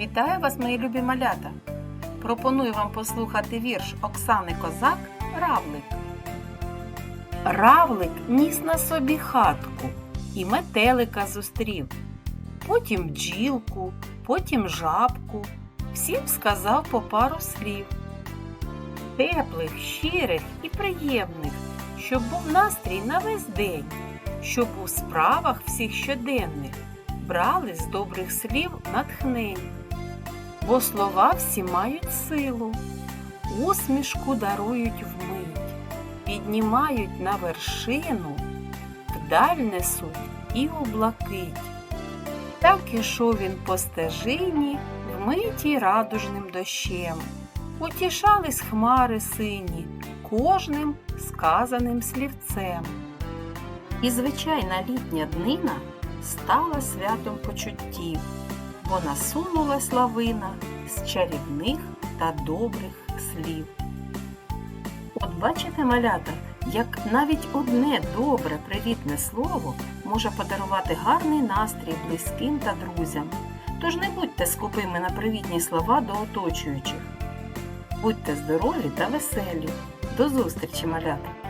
Вітаю вас, мої любі малята! Пропоную вам послухати вірш Оксани Козак Равлик. Равлик ніс на собі хатку і метелика зустрів. Потім бджілку, потім жабку. Всім сказав по пару слів. Теплих, щирих і приємних, щоб був настрій на весь день, щоб у справах всіх щоденних брали з добрих слів натхнень. Бо слова всі мають силу, усмішку дарують вмить, піднімають на вершину, вдаль несуть і у блакить. Так ішов він по стежині, вмитій радужним дощем. Утішались хмари сині кожним сказаним слівцем. І звичайна літня днина стала святом почуттів, бо насунулась лавина з чарівних та добрих слів. От бачите, малята, як навіть одне добре привітне слово може подарувати гарний настрій близьким та друзям. Тож не будьте скупими на привітні слова до оточуючих. Будьте здорові та веселі. До зустрічі, малята!